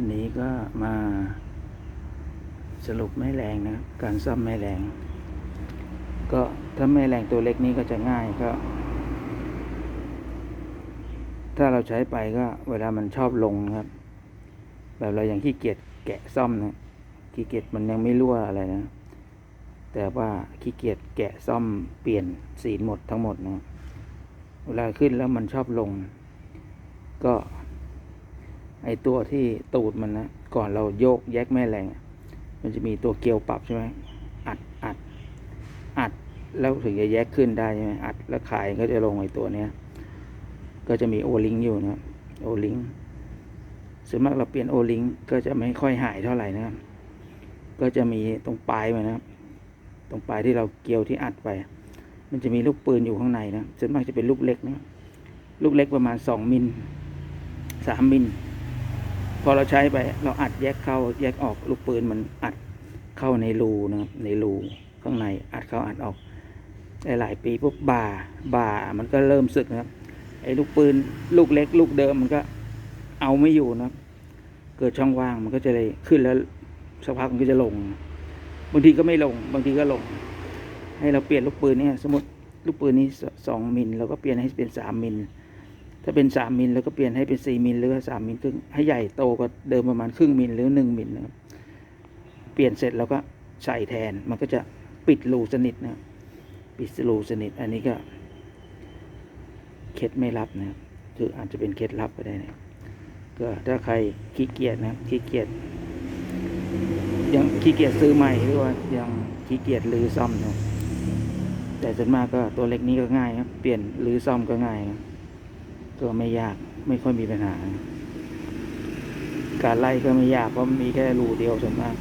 วันนี้ก็มาสรุปแม่แรงนะครับการซ่อมแม่แรง ก็ถ้าแม่แรงตัวเล็กนี้ก็จะง่ายก็ ถ้าเราใช้ไปก็เวลามันชอบลงนะครับ แบบเรายังขี้เกียจแกะซ่อมนะขี้เกียจมันยังไม่รั่วอะไรนะ แต่ว่าขี้เกียจแกะซ่อมเปลี่ยนสีหมดทั้งหมดนะเวลาขึ้นแล้วมันชอบลง ก็ ไอตัวที่ตูดมันนะ ก่อนเราโยกแยกแม่แรง มันจะมีตัวเกลียวปรับใช่ไหมอัดอัดอัดแล้วถึงจะแยกขึ้นได้ใช่ไหมอัดแล้วขายก็จะลงไอตัวเนี้ย ก็จะมีโอลิงอยู่นะโอลิงส่วนมากเราเปลี่ยนโอลิงก็จะไม่ค่อยหายเท่าไหร่นะครับ ก็จะมีตรงปลายมันนะครับ ตรงปลายที่เราเกียวที่อัดไป มันจะมีลูกปืนอยู่ข้างในนะส่วนมากจะเป็นลูกเล็กนะ ลูกเล็กประมาณสองมิลสามมิล พอเราใช้ไปเราอัดแยกเข้าแยกออกลูกปืนมันอัดเข้าในรูนะครับในรูข้างในอัดเข้าอัดออกหลายปีปุ๊บบ่าบ่ามันก็เริ่มสึกนะครับไอ้ลูกปืนลูกเล็ก ลูกเดิมมันก็เอาไม่อยู่นะครับ เกิดช่องว่างมันก็จะเลยขึ้นแล้วสักพักมันก็จะลง บางทีก็ไม่ลง บางทีก็ลง ให้เราเปลี่ยนลูกปืนเนี่ย สมมติลูกปืนนี้สองมิลเราก็เปลี่ยนให้เป็นสามมิล ถ้าเป็นสามมิลแล้วก็เปลี่ยนให้เป็นสี่มิลหรือสามมิลครึ่งให้ใหญ่โตกว่าเดิมประมาณครึ่งมิลหรือหนึ่งมิลนะครับเปลี่ยนเสร็จแล้วก็ใส่แทนมันก็จะปิดรูสนิทนะปิดรูสนิท อันนี้ก็เคล็ดไม่ลับนะครับคืออาจจะเป็นเคล็ดลับก็ได้นะก็ถ้าใครขี้เกียจนะขี้เกียจยังขี้เกียจซื้อใหม่หรือว่ายังขี้เกียจรื้อซ่อมนะแต่ส่วนมากก็ตัวเล็กนี้ก็ง่ายครับเปลี่ยนรื้อซ่อมก็ง่ายครับ ก็ไม่ยากไม่ค่อยมีปัญหา การไล่ก็ไม่ยากเพราะมีแค่รูเดียวส่วนมาก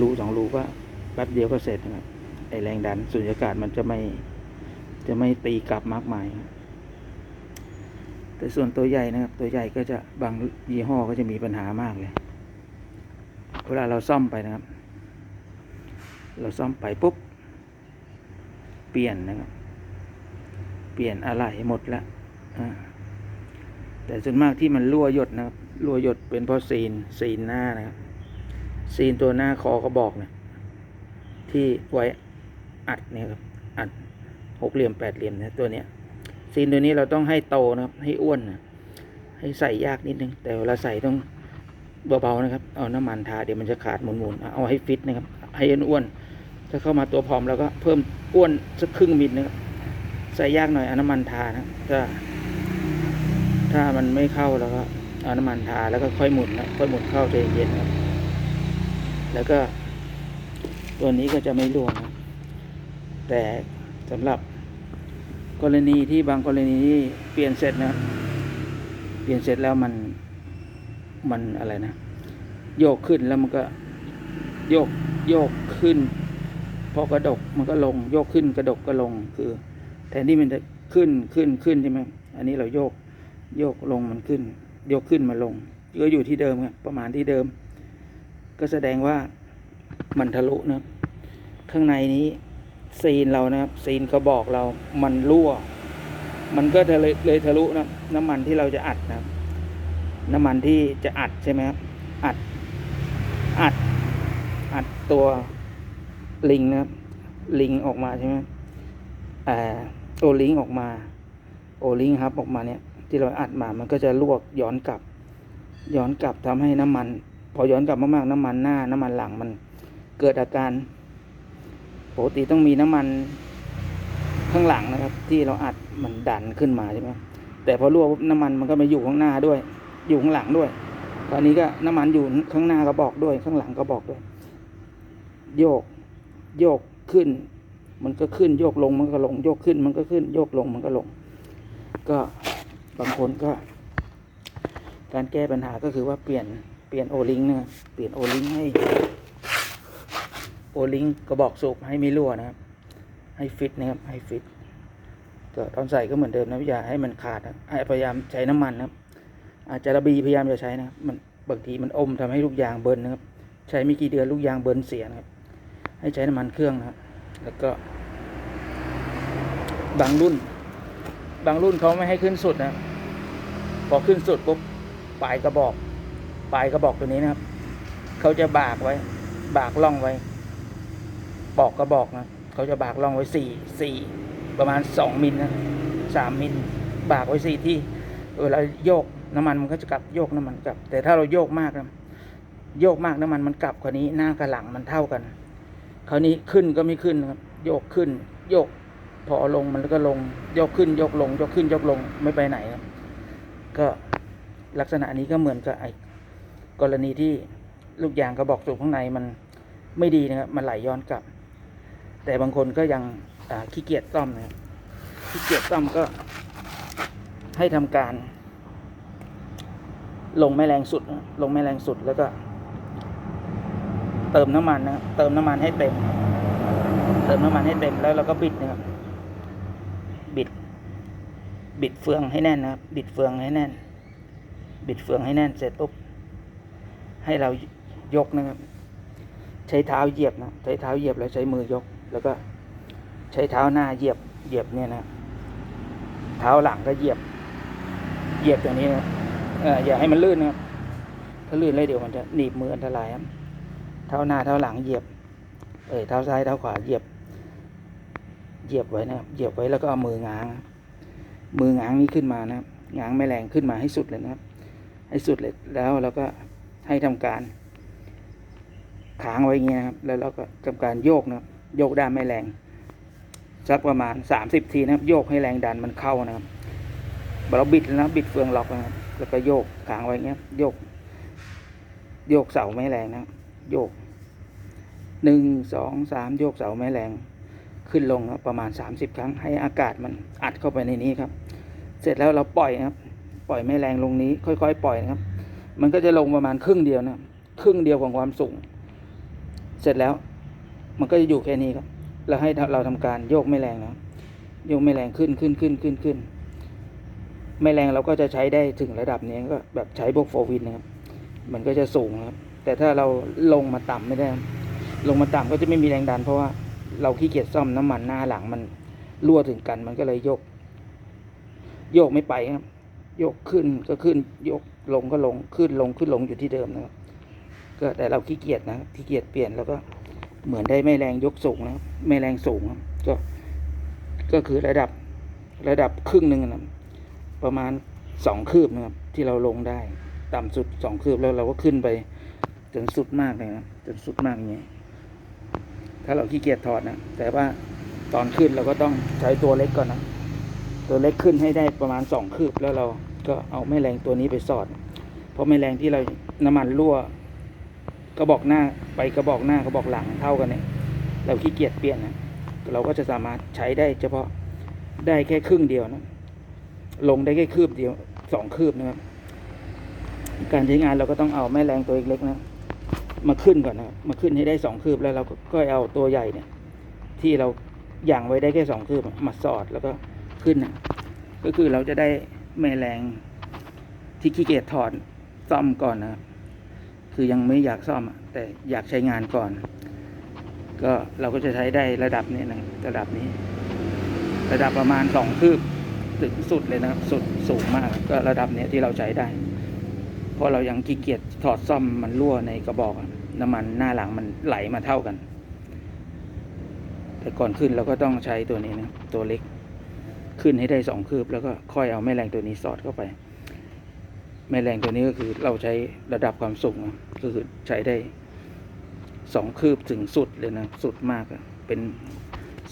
รูสองรูก็แป๊บเดียวก็เสร็จนะครับไอแรงดันสุญญากาศมันจะไม่จะไม่ตีกลับมากมาย แต่ส่วนตัวใหญ่นะครับ ตัวใหญ่ก็จะบางยี่ห้อก็จะมีปัญหามากเลย เวลาเราซ่อมไปนะครับ เราซ่อมไปปุ๊บ เปลี่ยนนะครับ เปลี่ยนอะไรหมดแล้ว แต่ส่วนมากที่มันรั่วหยดนะครับ รั่วหยดเป็นเพราะซีนซีนหน้านะครับ ซีนตัวหน้าคอกระบอกเนี่ยที่ไว้อัดเนี่ยครับ อัดหกเหลี่ยมแปดเหลี่ยมนี่ยตัวเนี้ยซีนตัวนี้เราต้องให้โตนะครับ ให้อ้วนนะให้ใส่ยากนิดนึง แต่เวลาใส่ต้องเบาๆนะครับ เอาน้ำมันทาเดี๋ยวมันจะขาดหมุนๆเอาให้ฟิตนะครับ ให้อ้วนๆถ้าเข้ามาตัวผอมแล้วก็เพิ่มอ้วนสักครึ่งมิลนะครับใส่ยากหน่อยเอาน้ำมันทานะถ้า ถ้ามันไม่เข้าแล้วก็เอาน้ำมันทาแล้วก็ค่อยหมุนนะค่อยหมุนเข้าใจเย็นครับ แล้วก็ ตัวนี้ก็จะไม่ร่วงนะแต่สำหรับกรณีที่บางกรณีที่เปลี่ยนเสร็จนะเปลี่ยนเสร็จแล้วมันมันอะไรนะ โยกขึ้นแล้วมันก็โยกโยกขึ้นพอกระดกมันก็ลง โยกขึ้นกระดกก็ลงคือ แทนที่มันจะขึ้นขึ้นขึ้นใช่ไหมอันนี้เราโยก โยกลงมันขึ้นโยกขึ้นมาลงก็อยู่ที่เดิมครับประมาณที่เดิม ก็แสดงว่ามันทะลุนะข้างในนี้ซีนเรานะครับ ซีนกระบอกเรามันรั่ว มันก็เลยเลยทะลุนะน้ำมันที่เราจะอัดนะน้ำมันที่จะอัดใช่ไหมครับอัดอัดอัดตัวลิงนะครับ ลิงออกมาใช่ไหมอ่าโอลิงออกมา โอลิงครับออกมาเนี่ย ที่เราอัดมา มันก็จะลวกย้อนกลับ ย้อนกลับทำให้น้ำมัน พอย้อนกลับมากๆน้ำมันหน้า น้ำมันหลังมันเกิดอาการปกติต้องมีน้ำมันข้างหลังนะครับ ที่เราอัดมันดันขึ้นมาใช่ไหมแต่พอรั่วปุ๊บน้ำมันมันก็มาอยู่ข้างหน้าด้วย อยู่ข้างหลังด้วยตอนนี้ก็น้ำมันอยู่ข้างหน้าก็บอกด้วย ข้างหลังก็บอกด้วย โยกโยกขึ้น มันก็ขึ้นโยกลงมันก็ลง โยกขึ้นมันก็ขึ้น โยกลงมันก็ลง ก็ บางคนก็ การแก้ปัญหาก็คือว่าเปลี่ยนเปลี่ยนโอลิงนะครับเปลี่ยนโอลิงให้โอลิงกระบอกสูบให้ม่รั่วนะครับ ให้ฟิตนะครับให้ฟิตก็ตอนใส่ก็เหมือนเดิมนะอย่ยาให้มันขาดนะให้พยายามใช้น้ำมันนะครับอาจจะระบีพยายามจะใช้นะครับมันบางทีมันอมทำให้ลูกยางเบิร์นนะครับ ใช้ไม่กี่เดือนลูกยางเบิร์นเสียนะครับ ให้ใช้น้ำมันเครื่องนะครับ แล้วก็บางรุ่น บางรุ่นเขาไม่ให้ขึ้นสุดนะพอขึ้นสุดปุ๊บปลายกระบอก ปลายกระบอกตัวนี้นะครับเขาจะบากไว้ บากล่องไว้ปอกกระบอกนะเขาจะบากล่องไว้สี่สี่ประมาณสองมิลนะสามมิลบากไว้สี่ที่เวลาโยกน้ำมันมันก็จะกลับโยกน้ำมันกลับ แต่ถ้าเราโยกมากนะโยกมากน้ำมันมันกลับคราวนี้หน้ากับหลังมันเท่ากัน คราวนี้ขึ้นก็ไม่ขึ้นนะครับ โยกขึ้น โยก พอลงมันก็ลงยกขึ้นยกลง ยกขึ้นยกลงไม่ไปไหนครับก็ลักษณะนี้ก็เหมือนกับไอ้กรณีที่ลูกยางกระบอกสูบข้างในมันไม่ดีนะครับมันไหลย้อนกลับ แต่บางคนก็ยังขี้เกียจซ่อมนะครับขี้เกียจซ่อมก็ให้ทำการ ลงแม่แรงสุด ลงแม่แรงสุดแล้วก็ เติมน้ำมันนะเติมน้ำมันให้เต็ม เติมน้ำมันให้เต็มแล้วเราก็บิดนะครับ บิดเฟืองให้แน่นนะครับ บิดเฟืองให้แน่น บิดเฟืองให้แน่นเสร็จปุ๊บให้เรายกนะครับ ใช้เท้าเหยียบนะ ใช้เท้าเหยียบแล้วใช้มือยก แล้วก็ใช้เท้าหน้าเหยียบ เหยียบเนี่ยนะ เท้าหลังก็เหยียบ เหยียบอย่างนี้นะเอออย่าให้มันลื่นนะครับ ถ้าลื่นเลยเดี๋ยวมันจะหนีบมืออันตรายครับเท้าหน้าเท้าหลังเหยียบ เออเท้าซ้ายเท้าขวาเหยียบ เหยียบไว้นะครับ เหยียบไว้แล้วก็เอามือง้าง มือง้างนี้ขึ้นมานะครับง้างไม่แรงขึ้นมาให้สุดเลยนะครับ ให้สุดเลยแล้วเราก็ให้ทำการค้างไว้อย่างนี้นะครับ แล้วเราก็ทำการโยกนะครับ โยกด้านไม่แรงสักประมาณสามสิบทีนะครับ โยกให้แรงดันมันเข้านะครับเราบิดแล้วนะบิดเฟืองล็อกนะครับแล้วก็โยกค้างไว้เงี้ยโยก โยกเสาไม่แรงนะครับโยกหนึ่งสองสามโยกเสาไม้แรง ขึ้นลงครับประมาณสามสิบครั้ง ให้อากาศมันอัดเข้าไปในนี้ครับ เสร็จแล้วเราปล่อยครับ ปล่อยไม้แรงลงนี้ ค่อยๆ ปล่อยนะครับ มันก็จะลงประมาณครึ่งเดียวนะครึ่งเดียวของความสูง เสร็จแล้วมันก็จะอยู่แค่นี้ครับแล้วให้เราทำการโยกไม่แรงนะครับโยกไม่แรงขึ้นขึ้นขึ้นขึ้นขึ้น ไม่แรงเราก็จะใช้ได้ถึงระดับนี้ก็แบบใช้พวกโฟวินนะครับ มันก็จะสูงครับ แต่ถ้าเราลงมาต่ำไม่ได้ ลงมาต่ำก็จะไม่มีแรงดันเพราะว่า เราขี้เกียจซ่อมน้ำมันหน้าหลังมันรั่วถึงกัน มันก็เลยยก โยกไม่ไปครับ ยกขึ้นก็ขึ้น ยกลงก็ลงขึ้นลงขึ้นลงอยู่ที่เดิมนะครับก็แต่เราขี้เกียจนะขี้เกียจเปลี่ยนแล้วก็เหมือนได้ไม่แรงยกสูงนะครับไม่แรงสูงก็ก็คือระดับระดับครึ่งหนึ่งนะประมาณสองคืบนะครับ ที่เราลงได้ ต่ำสุดสองคืบแล้วเราก็ขึ้นไปจนสุดมากเลยนะจนสุดมากอย่างเงี้ย ถ้าเราขี้เกียจถอดนะ แต่ว่าตอนขึ้นเราก็ต้องใช้ตัวเล็กก่อนนะ ตัวเล็กขึ้นให้ได้ประมาณสองคืบแล้วเราก็เอาแม่แรงตัวนี้ไปสอด เพราะแม่แรงที่เราน้ำมันรั่วกระบอกหน้าไปกระบอกหน้ากระบอกหลังเท่ากันเนี่ยเราขี้เกียจเปลี่ยนนะเราก็จะสามารถใช้ได้เฉพาะได้แค่ครึ่งเดียวนะลงได้แค่คืบเดียวสองคืบนะครับการใช้งานเราก็ต้องเอาแม่แรงตัวเล็กๆนะ มาขึ้นก่อนนะครับมาขึ้นให้ได้สองคืบแล้วเราก็เอาตัวใหญ่เนี่ย ที่เราย่างไว้ได้แค่สองคืบมาสอดแล้วก็ขึ้นนะก็คือเราจะได้แม่แรงที่ขี้เกียจถอดซ่อมก่อนนะครับคือยังไม่อยากซ่อมแต่อยากใช้งานก่อน ก็เราก็จะใช้ได้ระดับนี้นะระดับนี้ ระดับประมาณสองคืบถึงสุดเลยนะครับ สุดสูงมากก็ระดับนี้ที่เราใช้ได้ เพราะเรายังขี้เกียจถอดซ่อมมันรั่วในกระบอกอะ น้ำมันหน้าหลังมันไหลมาเท่ากัน แต่ก่อนขึ้นเราก็ต้องใช้ตัวนี้นะ ตัวเล็ก ขึ้นให้ได้สองคืบ แล้วก็ค่อยเอาแม่แรงตัวนี้สอดเข้าไป แม่แรงตัวนี้ก็คือเราใช้ระดับความสูงก็คือใช้ได้สองคืบถึงสุดเลยนะ สุดมากเป็น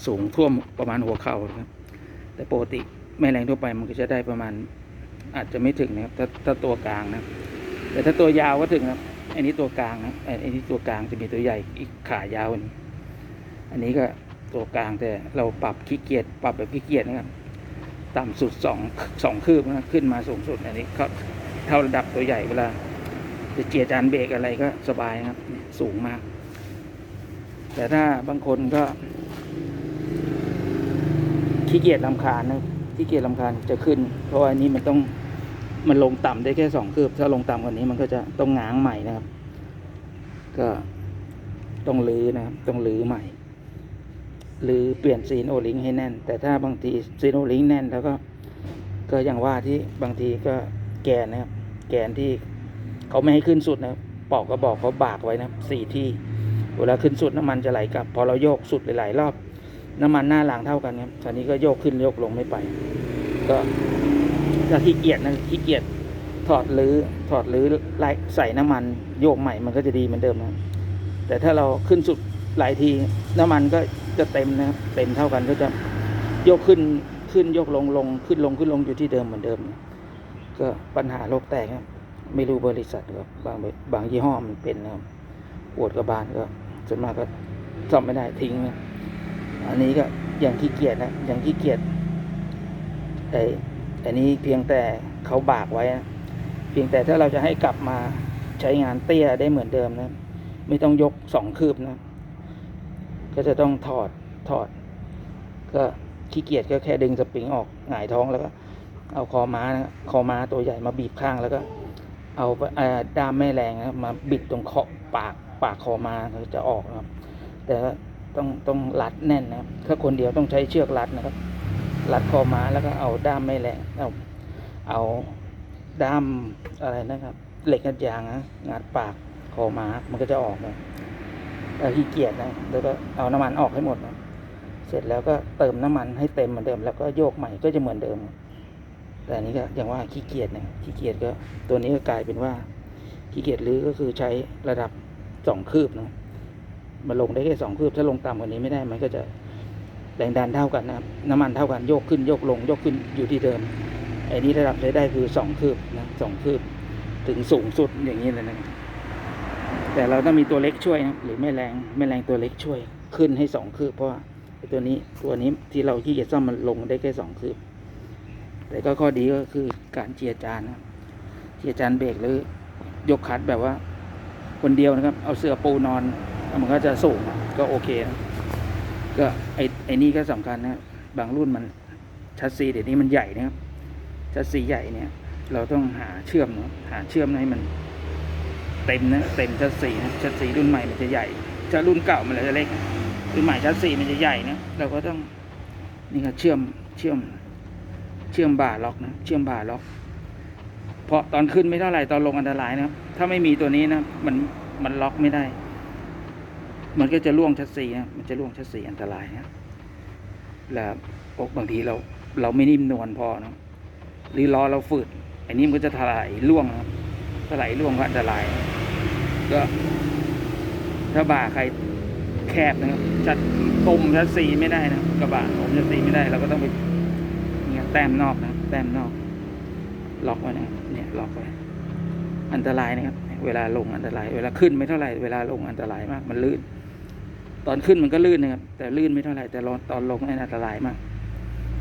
สูงท่วมประมาณหัวเข่านะครับ แต่ปกติแม่แรงทั่วไปมันก็จะได้ประมาณอาจจะไม่ถึงนะครับ ถ้าถ้าตัวกลางนะ แต่ถ้าตัวยาวก็ถึงครับ อันนี้ตัวกลางนะอันนี้ตัวกลางจะมีตัวใหญ่อีกขายาวนี้ อันนี้ก็ตัวกลางแต่เราปรับขี้เกียจปรับแบบขี้เกียจนะครับ ต่ำสุดสองสองคืบนะขึ้นมาสูงสุด อันนี้ก็เท่าระดับตัวใหญ่เวลาจะเจียจานเบรกอะไรก็สบายนะครับ สูงมาก แต่ถ้าบางคนก็ขี้เกียจลำคาญนะขี้เกียจลำคาญจะขึ้น เพราะอันนี้มันต้อง มันลงต่ำได้แค่สองคืบ ถ้าลงต่ำกว่านี้มันก็จะต้องง้างใหม่นะครับ ก็ต้องลื้อนะครับ ต้องลื้อใหม่ลื้อเปลี่ยนซีนโอลิงให้แน่น แต่ถ้าบางทีซีนโอลิงแน่นแล้วก็ ก็อย่างว่าที่บางทีก็แกนนะครับ แกนที่เขาไม่ให้ขึ้นสุดนะปอกกระบอกเขาบากไว้นะสี่ที่ เวลาขึ้นสุดน้ำมันจะไหลกลับ พอเราโยกสุดหลายๆรอบ น้ำมันหน้าหลังเท่ากันครับตอนนี้ก็โยกขึ้นโยกลงไม่ไป ก็ ถ้าขี้เกียจนะขี้เกียจถอดหรือถอดหรือไล่ใส่น้ำมันโยกใหม่มันก็จะดีเหมือนเดิมนะแต่ถ้าเราขึ้นสุดหลายทีน้ำมันก็จะเต็มนะครับเต็มเท่ากันก็จะโยกขึ้นขึ้นโยกลงลงขึ้นลงขึ้นลงอยู่ที่เดิมเหมือนเดิม ก็ปัญหาโรคแตกครับไม่รู้บริษัทครับบางบางยี่ห้อมันเป็นนะครับปวดกระบาลก็ส่วนมากก็ซ่อมไม่ได้ทิ้งนะอันนี้ก็อย่างขี้เกียจนะอย่างขี้เกียจไอ อันนี้เพียงแต่เขาบากไว้นะเพียงแต่ถ้าเราจะให้กลับมาใช้งานเตี้ยได้เหมือนเดิมนะ ไม่ต้องยกสองคืบนะ ก็จะต้องถอดถอด ก็ขี้เกียจก็แค่ดึงสปริงออกหงายท้องแล้วก็ เอาคอม้านะคอม้าตัวใหญ่มาบีบข้างแล้วก็ เอาด้ามแม่แรงนะมาบิดตรงขอบปากปากคอมาจะออกนะครับ แต่ว่าต้องต้องรัดแน่นนะครับถ้าคนเดียวต้องใช้เชือกรัดนะครับ รัดคอม้าแล้วก็เอาด้ามแม่แรงเอาเอาด้ามอะไรนะครับ เหล็กงัดยางนะงัดปากคอม้ามันก็จะออกนะแล้วขี้เกียจนะแล้วก็เอาน้ำมันออกให้หมดนะเสร็จแล้วก็เติมน้ำมันให้เต็มเหมือนเดิม แล้วก็โยกใหม่ก็จะเหมือนเดิม แต่อันนี้ก็อย่างว่าขี้เกียจนะขี้เกียจก็ ตัวนี้ก็กลายเป็นว่าขี้เกียจรื้อก็คือใช้ระดับสองคืบนะมาลงได้แค่สองคืบถ้าลงต่ำกว่านี้ไม่ได้มันก็จะ แรงดันเท่ากันนะครับน้ำมันเท่ากันโยกขึ้นโยกลงโยกขึ้นอยู่ที่เดิมไอ้นี้ระดับใช้ได้คือสองคืบนะสองคืบ ถึงสูงสุดอย่างนี้เลยนะแต่เราต้องมีตัวเล็กช่วยนะหรือแม่แรงแม่แรงตัวเล็กช่วย ขึ้นให้สองคืบเพราะว่าไอ้ตัวนี้ตัวนี้ที่เราขี้เกียจซ่อมมันลงได้แค่สองคืบ แต่ก็ข้อดีก็คือการเจียจานนะเจียจานเบรกหรือยกคัดแบบว่า คนเดียวนะครับ เอาเสื้อปูนอนมันก็จะสูงก็โอเคนะ ก็ไอ้ไอ้นี่ก็สำคัญนะบางรุ่นมันชัดซีเดี๋ยวนี้มันใหญ่นะครับชัดซีใหญ่เนี่ย เราต้องหาเชื่อมนะหาเชื่อมให้มัน เต็มนะเต็มชัดซีนะชัดซีรุ่นใหม่มันจะใหญ่ถ้ารุ่นเก่ามันจะเล็กรุ่นใหม่ชัดซีมันจะใหญ่นะเราก็ต้องนี่ก็เชื่อมเชื่อม เชื่อมบ่าล็อกนะเชื่อมบ่าล็อกเพราะตอนขึ้นไม่เท่าไหร่ตอนลงอันตรายนะครับถ้าไม่มีตัวนี้นะมันมันล็อกไม่ได้ มันก็จะล่วงชัดซีนะมันจะล่วงชัดซีอันตรายนะแล้วอกบางทีเราเราไม่นิ่มนวลพอนะหรือล้อเราฝืดอันนี้มันก็จะถลายล่วงนะถลายล่วงก็อันตราย ก็ถ้าบ่าใครแคบนะครับจัดอมชัดซีไม่ได้นะกระบะอมชัดซีไม่ได้เราก็ต้องไปเนี่ยแต้มนอกนะแต้มนอก ล็อกไว้นะเนี่ยล็อกไว้อันตรายนะครับ เวลาลงอันตราย เวลาขึ้นไม่เท่าไหร่ เวลาลงอันตรายมาก มันลื่น ตอนขึ้นมันก็ลื่นนะครับ แต่ลื่นไม่เท่าไหร่แต่ตอนลงนี่อันตรายมาก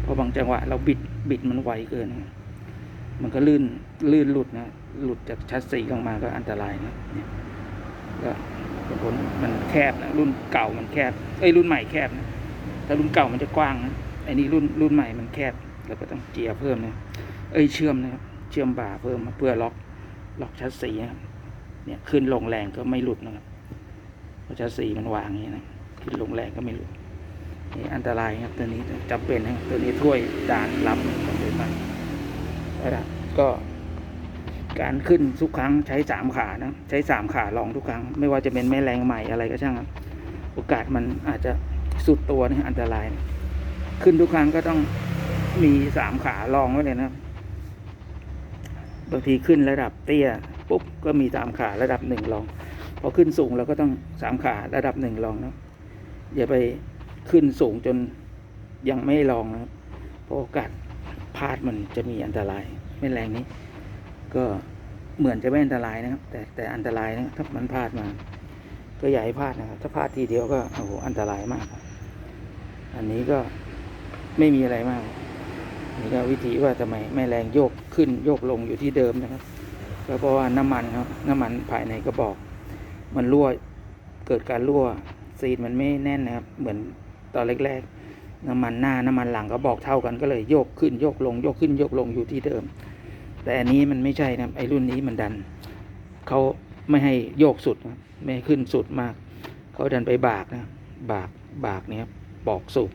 เพราะบางจังหวะ เราบิดบิดมันไวเกิน มันก็ลื่นลื่นหลุดนะหลุดจากชัดสีลงมาก็อันตรายนะก็เป็นผลมันแคบนะรุ่นเก่ามันแคบเอ้ยรุ่นใหม่แคบนะถ้ารุ่นเก่ามันจะกว้างนะไอ้นี่รุ่นรุ่นใหม่มันแคบเราก็ต้องเจียเพิ่มนะเอ้ยเชื่อมนะครับเชื่อมบ่าเพิ่มเพื่อล็อกล็อกชัดสีนะครับเนี่ยขึ้นลงแรงก็ไม่หลุดนะครับเพราะชัดสีมันวางอย่างนี้นะ ขึ้นลงแรงก็ไม่หลุดนี่อันตรายครับตัวนี้จำเป็นนะครับตัวนี้ถ้วยจานรับจำเป็นมากนะครับก็ การขึ้นทุกครั้งใช้สามขานะ ใช้สามขาลองทุกครั้ง ไม่ว่าจะเป็นแม่แรงใหม่อะไรก็ช่างครับโอกาสมันอาจจะสุดตัวนะอันตรายนะขึ้นทุกครั้งก็ต้องมีสามขาลองไว้เลยนะครับบางทีขึ้นระดับเตี้ยปุ๊บก็มีสามขาระดับหนึ่งลองพอขึ้นสูงเราก็ต้องสามขาระดับหนึ่งลองนะ อย่าไปขึ้นสูงจนยังไม่ลองนะครับเพราะโอกาสพลาดมันจะมีอันตรายไม่แรงนี้ ก็เหมือนจะไม่อันตรายนะครับ แต่แต่อันตรายนะถ้ามันพลาดมา ก็อย่าให้พลาดนะครับ ถ้าพลาดทีเดียวก็โอ้โหอันตรายมาก อันนี้ก็ไม่มีอะไรมากนี่ก็วิธีว่าทำไมแม่แรงโยกขึ้นโยกลงอยู่ที่เดิมนะครับก็เพราะว่าน้ำมันครับ น้ำมันภายในกระบอก มันรั่วเกิดการรั่ว ซีนมันไม่แน่นนะครับ เหมือนตอนแรกๆ น้ำมันหน้าน้ำมันหลังกระบอกเท่ากันก็เลยโยกขึ้นโยกลงโยกขึ้นโยกลงอยู่ที่เดิม แต่อันนี้มันไม่ใช่นะครับไอรุ่นนี้มันดันเขาไม่ให้โยกสุดนะไม่ให้ขึ้นสุดมากเขาดันไปบากนะบากบากเนี่ยบอกสูบ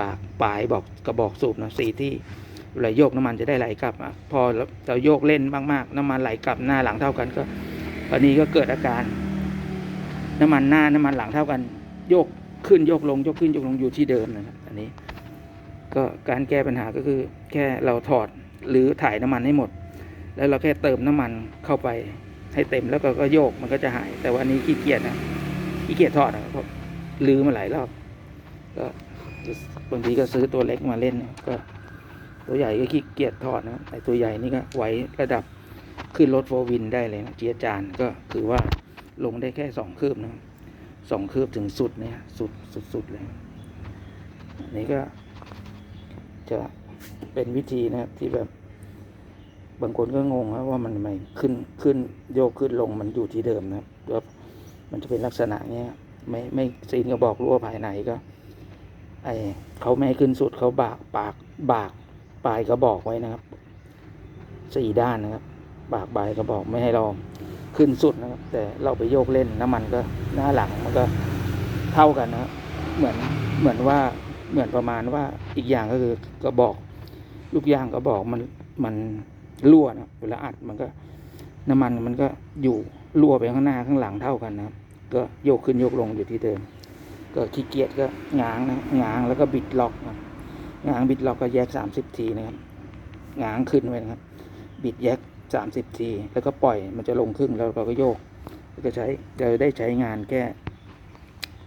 บากปลายบอกกระบอกสูบนะสีที่เวลาโยกน้ำมันจะได้ไหลกลับอะพอเราโยกเล่นมากๆ น้ำมันไหลกลับหน้าหลังเท่ากันก็ตอนนี้ก็เกิดอาการ น้ำมันหน้าน้ำมันหลังเท่ากัน โยกขึ้นโยกลงโยกขึ้นโยกลงอยู่ที่เดิมนะครับอันนี้ ก็การแก้ปัญหาก็คือ แค่เราถอดหรือถ่ายน้ำมันให้หมด แล้วเราแค่เติมน้ำมันเข้าไปให้เต็มแล้วก็ก็โยกมันก็จะหาย แต่ว่าอันนี้ขี้เกียจนะขี้เกียจถอดนะเพราะลืมมาหลายรอบก็บางทีก็ซื้อตัวเล็กมาเล่นก็ ตัวใหญ่ก็ขี้เกียจถอดนะไอตัวใหญ่นี่ก็ไว้ระดับขึ้นรถโฟร์วินได้เลยนะเจียจานก็คือว่า ลงได้แค่สองคืบนะสองคืบถึงสุดเนี่ยสุดสุดสุดเลยอันนี้ก็จะเป็นวิธีนะครับที่แบบ บางคนก็งงนะว่ามันทำไมขึ้นขึ้นโยกขึ้นลงมันอยู่ที่เดิมนะครับว่ามันจะเป็นลักษณะเนี้ยไม่ไม่ซีนก็บอกรั่วภายในก็ไอเขาไม่ขึ้นสุดเขาบากปากบากปลายกระบอกไว้นะครับสี่ด้านนะครับบากปลายกระบอกไม่ให้เรา ขึ้นสุดนะครับ แต่เราไปโยกเล่นน้ำมันก็หน้าหลังมันก็เท่ากันนะครับเหมือนเหมือนว่าเหมือนประมาณว่าอีกอย่างก็คือกระบอก ลูกยางกระบอกมันมันรั่วนะครับเวลาอัดมันก็น้ำมันมันก็อยู่รั่วไปข้างหน้าข้างหลังเท่ากันนะครับก็โยกขึ้นโยกลงอยู่ที่เดิมก็ขี้เกียจก็ง้างนะง้างแล้วก็บิดล็อกนะง้างบิดล็อกก็แยกสามสิบทีนะครับง้างขึ้นไว้นะครับ บิดแยก สามสิบทีแล้วก็ปล่อยมันจะลงครึ่งแล้วเราก็โยกก็ใช้จะได้ใช้งานแค่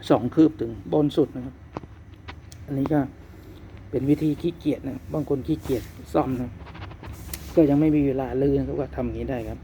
สองคืบถึงบนสุดนะครับ อันนี้ก็เป็นวิธีขี้เกียจนะบางคนขี้เกียจซ่อมนะก็ยังไม่มีเวลาลื่นะครับก็ทำอย่างนี้ได้ครับ